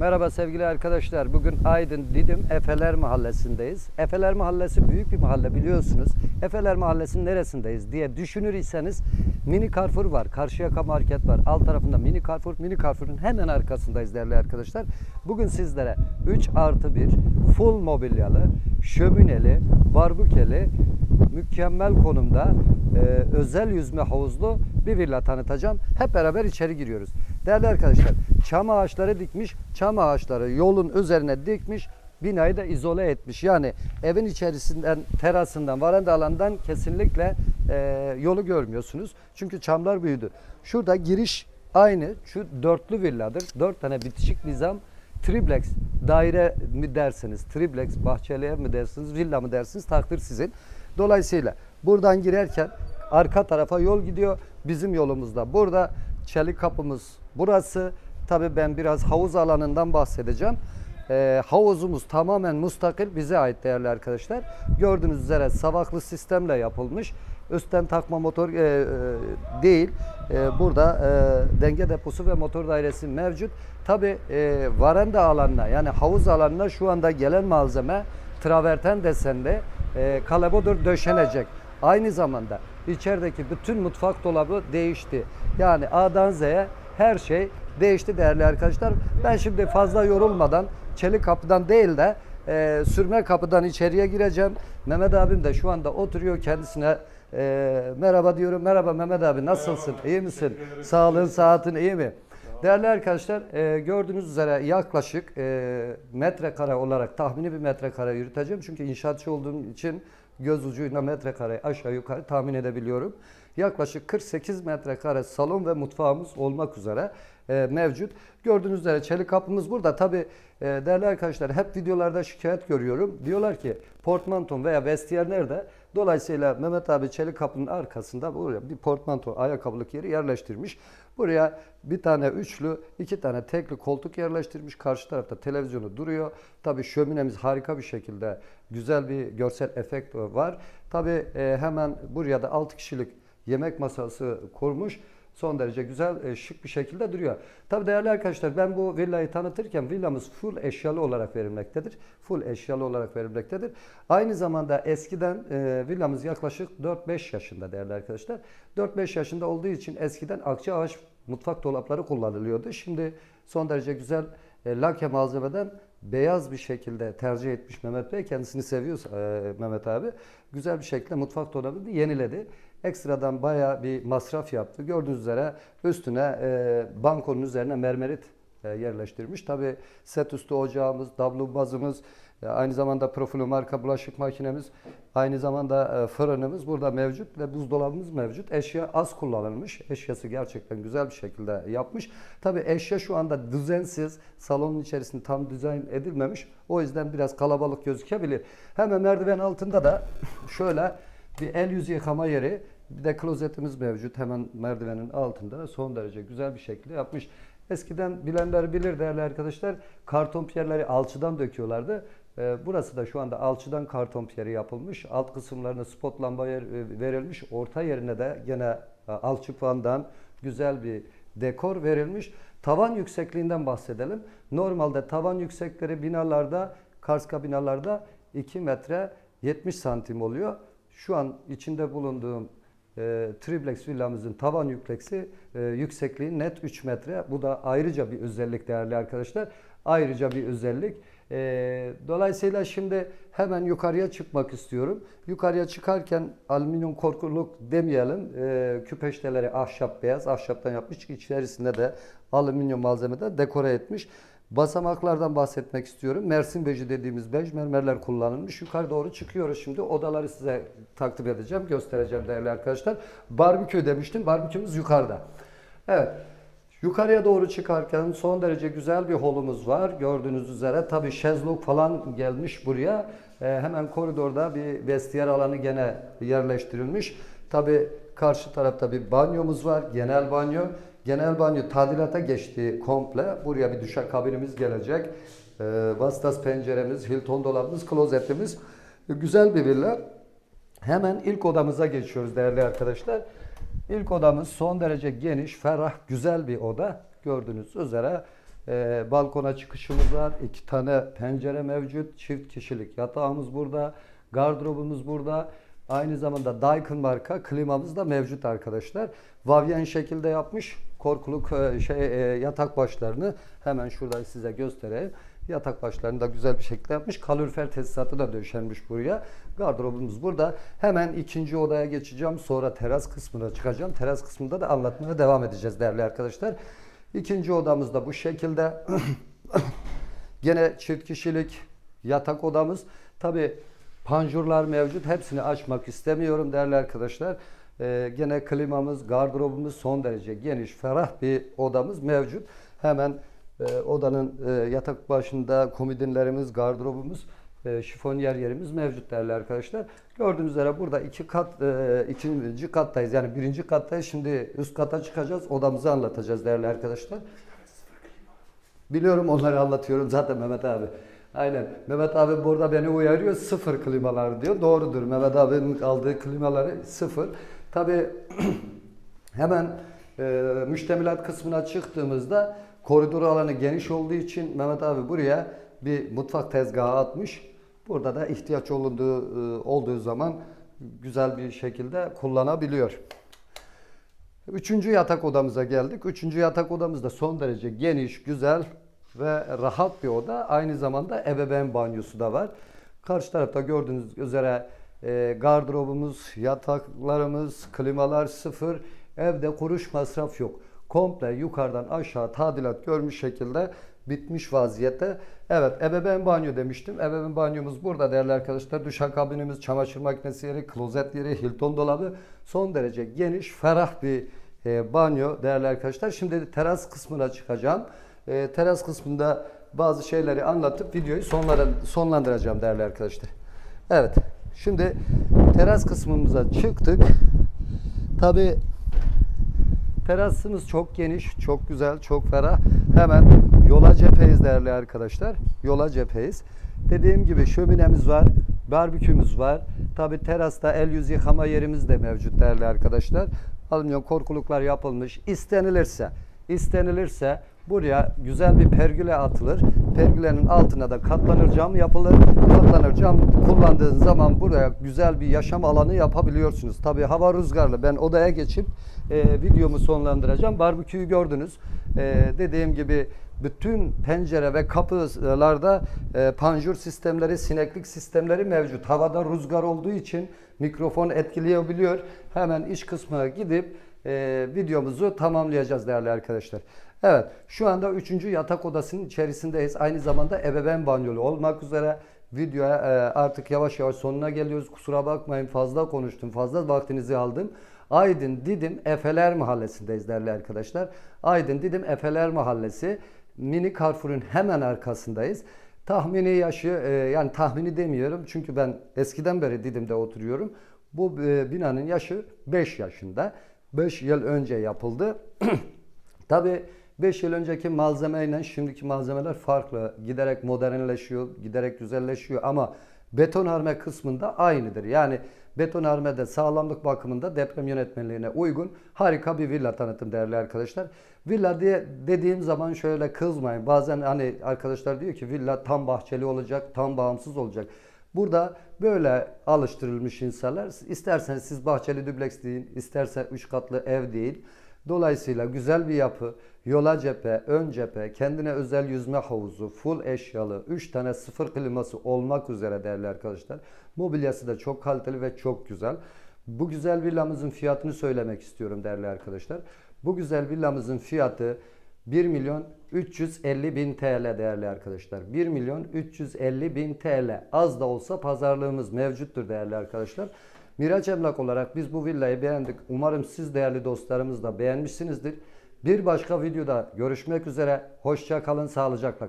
Merhaba sevgili arkadaşlar. Bugün Aydın Didim Efeler Mahallesi'ndeyiz. Efeler Mahallesi büyük bir mahalle biliyorsunuz. Efeler Mahallesi'nin neresindeyiz diye düşünür iseniz Mini Carrefour var. Karşıyaka Market var. Alt tarafında Mini Carrefour. Mini Carrefour'un hemen arkasındayız değerli arkadaşlar. Bugün sizlere 3 artı 1 full mobilyalı, şömineli, barbukeli, mükemmel konumda e, özel yüzme havuzlu bir villa tanıtacağım. Hep beraber içeri giriyoruz. Değerli arkadaşlar, çam ağaçları dikmiş, çam ağaçları yolun üzerine dikmiş, binayı da izole etmiş. Yani evin içerisinden, terasından, varanda alandan kesinlikle e, yolu görmüyorsunuz. Çünkü çamlar büyüdü. Şurada giriş aynı, şu dörtlü villadır. Dört tane bitişik nizam triplex daire mi dersiniz, triplex bahçeli ev mi dersiniz, villa mı dersiniz takdir sizin. Dolayısıyla buradan girerken arka tarafa yol gidiyor. Bizim yolumuzda burada çelik kapımız burası. Tabii ben biraz havuz alanından bahsedeceğim. Ee, havuzumuz tamamen mustakil bize ait değerli arkadaşlar. Gördüğünüz üzere savaklı sistemle yapılmış. Üstten takma motor e, e, değil. E, burada e, denge deposu ve motor dairesi mevcut. Tabi e, varanda alanına yani havuz alanına şu anda gelen malzeme traverten desenli e, kalabodur döşenecek. Aynı zamanda içerideki bütün mutfak dolabı değişti. Yani A'dan Z'ye her şey değişti değerli arkadaşlar. Ben şimdi fazla yorulmadan çelik kapıdan değil de e, sürme kapıdan içeriye gireceğim. Mehmet abim de şu anda oturuyor kendisine e, merhaba diyorum. Merhaba Mehmet abi nasılsın? iyi misin? Sağlığın, saatin iyi mi? Değerli arkadaşlar e, gördüğünüz üzere yaklaşık e, metrekare olarak tahmini bir metrekare yürüteceğim. Çünkü inşaatçı olduğum için göz ucuyla metrekare aşağı yukarı tahmin edebiliyorum. Yaklaşık 48 metrekare salon ve mutfağımız olmak üzere e, mevcut. Gördüğünüz üzere çelik kapımız burada. Tabi e, değerli arkadaşlar hep videolarda şikayet görüyorum. Diyorlar ki portmanton veya vestiyer nerede? Dolayısıyla Mehmet abi çelik kapının arkasında buraya bir portmanto ayakkabılık yeri yerleştirmiş. Buraya bir tane üçlü, iki tane tekli koltuk yerleştirmiş. Karşı tarafta televizyonu duruyor. Tabii şöminemiz harika bir şekilde güzel bir görsel efekt var. Tabii e, hemen buraya da 6 kişilik yemek masası kurmuş. Son derece güzel, e, şık bir şekilde duruyor. Tabii değerli arkadaşlar ben bu villayı tanıtırken villamız full eşyalı olarak verilmektedir. Full eşyalı olarak verilmektedir. Aynı zamanda eskiden e, villamız yaklaşık 4-5 yaşında değerli arkadaşlar. 4-5 yaşında olduğu için eskiden akça ağaç mutfak dolapları kullanılıyordu. Şimdi son derece güzel e, lake malzemeden beyaz bir şekilde tercih etmiş Mehmet Bey. Kendisini seviyor e, Mehmet abi. Güzel bir şekilde mutfak dolabını yeniledi. Ekstradan bayağı bir masraf yaptı. Gördüğünüz üzere üstüne e, bankonun üzerine mermerit e, yerleştirmiş. Tabi set üstü ocağımız, davlumbazımız, e, aynı zamanda profilo marka bulaşık makinemiz, aynı zamanda e, fırınımız burada mevcut ve buzdolabımız mevcut. Eşya az kullanılmış. Eşyası gerçekten güzel bir şekilde yapmış. Tabi eşya şu anda düzensiz. Salonun içerisinde tam dizayn edilmemiş. O yüzden biraz kalabalık gözükebilir. Hemen merdiven altında da şöyle bir el yüz yıkama yeri, bir de klozetimiz mevcut hemen merdivenin altında. Son derece güzel bir şekilde yapmış. Eskiden bilenler bilir değerli arkadaşlar. Karton piyerleri alçıdan döküyorlardı. Ee, Burası da şu anda alçıdan karton piyeri yapılmış. Alt kısımlarına spot lamba e, verilmiş. Orta yerine de gene e, alçıpandan güzel bir dekor verilmiş. Tavan yüksekliğinden bahsedelim. Normalde tavan yüksekleri binalarda, Karska binalarda 2 metre 70 santim oluyor. Şu an içinde bulunduğum e, triplex villamızın tavan yükleksi e, yüksekliği net 3 metre. Bu da ayrıca bir özellik değerli arkadaşlar. Ayrıca bir özellik. E, dolayısıyla şimdi hemen yukarıya çıkmak istiyorum. Yukarıya çıkarken alüminyum korkuluk demeyelim. E, küpeşteleri ahşap beyaz. Ahşaptan yapmış. İçerisinde de alüminyum malzemeden dekore etmiş. Basamaklardan bahsetmek istiyorum. Mersin beci dediğimiz bej mermerler kullanılmış. Yukarı doğru çıkıyoruz şimdi. Odaları size takdim edeceğim, göstereceğim değerli arkadaşlar. Barbekü demiştim. Barbekümüz yukarıda. Evet. Yukarıya doğru çıkarken son derece güzel bir holumuz var. Gördüğünüz üzere tabii şezlong falan gelmiş buraya. Ee, hemen koridorda bir vestiyer alanı gene yerleştirilmiş. Tabii karşı tarafta bir banyomuz var. Genel banyo. Genel banyo tadilata geçti komple. Buraya bir duşakabinimiz gelecek. Ee, vasıtas penceremiz, Hilton dolabımız, klozetimiz. Güzel bir villa. Hemen ilk odamıza geçiyoruz değerli arkadaşlar. İlk odamız son derece geniş, ferah, güzel bir oda. Gördüğünüz üzere Ee, balkona çıkışımız var. iki tane pencere mevcut. Çift kişilik yatağımız burada. Gardırobumuz burada. Aynı zamanda Daikin marka klimamız da mevcut arkadaşlar. Vavyen şekilde yapmış. Korkuluk e, şey e, yatak başlarını hemen şurada size göstereyim. Yatak başlarını da güzel bir şekilde yapmış. Kalorifer tesisatı da döşenmiş buraya. Gardırobumuz burada. Hemen ikinci odaya geçeceğim. Sonra teras kısmına çıkacağım. Teras kısmında da anlatmaya devam edeceğiz değerli arkadaşlar. İkinci odamız da bu şekilde. Gene çift kişilik yatak odamız. Tabi panjurlar mevcut. Hepsini açmak istemiyorum değerli arkadaşlar. Ee, gene klimamız, gardırobumuz son derece geniş, ferah bir odamız mevcut. Hemen e, odanın e, yatak başında komodinlerimiz, gardırobumuz, e, şifonyer yerimiz mevcut değerli arkadaşlar. Gördüğünüz üzere burada iki kat, e, ikinci kattayız. Yani birinci kattayız. Şimdi üst kata çıkacağız. Odamızı anlatacağız değerli arkadaşlar. Biliyorum onları anlatıyorum zaten Mehmet abi. Aynen. Mehmet abi burada beni uyarıyor. Sıfır klimalar diyor. Doğrudur. Mehmet abinin aldığı klimaları sıfır. Tabi hemen e, müştemilat kısmına çıktığımızda koridor alanı geniş olduğu için Mehmet abi buraya bir mutfak tezgahı atmış. Burada da ihtiyaç olunduğu e, olduğu zaman güzel bir şekilde kullanabiliyor. Üçüncü yatak odamıza geldik. Üçüncü yatak odamız da son derece geniş, güzel ve rahat bir oda. Aynı zamanda ebeveyn banyosu da var. Karşı tarafta gördüğünüz üzere e, gardırobumuz, yataklarımız, klimalar sıfır. Evde kuruş masraf yok. Komple yukarıdan aşağı tadilat görmüş şekilde bitmiş vaziyette. Evet ebeveyn banyo demiştim. Ebeveyn banyomuz burada değerli arkadaşlar. Duşakabinimiz, çamaşır makinesi yeri, klozet yeri, Hilton dolabı son derece geniş, ferah bir e, banyo değerli arkadaşlar. Şimdi teras kısmına çıkacağım. E, teras kısmında bazı şeyleri anlatıp videoyu sonlara, sonlandıracağım değerli arkadaşlar. Evet. Şimdi teras kısmımıza çıktık. Tabi terasımız çok geniş, çok güzel, çok ferah. Hemen yola cepheyiz değerli arkadaşlar. Yola cepheyiz. Dediğim gibi şöminemiz var, barbekümüz var. Tabi terasta el yüz yıkama yerimiz de mevcut değerli arkadaşlar. Alüminyum korkuluklar yapılmış. İstenilirse, istenilirse buraya güzel bir pergüle atılır. Pergülenin altına da katlanır cam yapılır. Katlanır cam kullandığınız zaman buraya güzel bir yaşam alanı yapabiliyorsunuz. Tabi hava rüzgarlı. Ben odaya geçip e, videomu sonlandıracağım. Barbeküyü gördünüz. E, dediğim gibi bütün pencere ve kapılarda e, panjur sistemleri, sineklik sistemleri mevcut. Havada rüzgar olduğu için mikrofon etkileyebiliyor. Hemen iç kısmına gidip e, videomuzu tamamlayacağız değerli arkadaşlar. Evet şu anda 3. yatak odasının içerisindeyiz. Aynı zamanda ebeveyn banyolu olmak üzere videoya e, artık yavaş yavaş sonuna geliyoruz. Kusura bakmayın fazla konuştum, fazla vaktinizi aldım. Aydın Didim Efeler Mahallesi'ndeyiz değerli arkadaşlar. Aydın Didim Efeler Mahallesi Mini Carrefour'un hemen arkasındayız. Tahmini yaşı e, yani tahmini demiyorum çünkü ben eskiden beri Didim'de oturuyorum. Bu e, binanın yaşı 5 yaşında. 5 yıl önce yapıldı. Tabi 5 yıl önceki malzemeyle şimdiki malzemeler farklı. Giderek modernleşiyor, giderek güzelleşiyor ama betonarme kısmında aynıdır. Yani betonarmede sağlamlık bakımında deprem yönetmeliğine uygun harika bir villa tanıtım değerli arkadaşlar. Villa diye dediğim zaman şöyle kızmayın. Bazen hani arkadaşlar diyor ki villa tam bahçeli olacak, tam bağımsız olacak. Burada böyle alıştırılmış insanlar. İsterseniz siz bahçeli dübleks deyin, isterse üç katlı ev değil. Dolayısıyla güzel bir yapı, yola cephe, ön cephe, kendine özel yüzme havuzu, full eşyalı, 3 tane sıfır kliması olmak üzere değerli arkadaşlar. Mobilyası da çok kaliteli ve çok güzel. Bu güzel villamızın fiyatını söylemek istiyorum değerli arkadaşlar. Bu güzel villamızın fiyatı 1 milyon 350 bin TL değerli arkadaşlar. 1 milyon 350 bin TL. Az da olsa pazarlığımız mevcuttur değerli arkadaşlar. Miraç Emlak olarak biz bu villayı beğendik. Umarım siz değerli dostlarımız da beğenmişsinizdir. Bir başka videoda görüşmek üzere. Hoşça kalın, sağlıcakla kalın.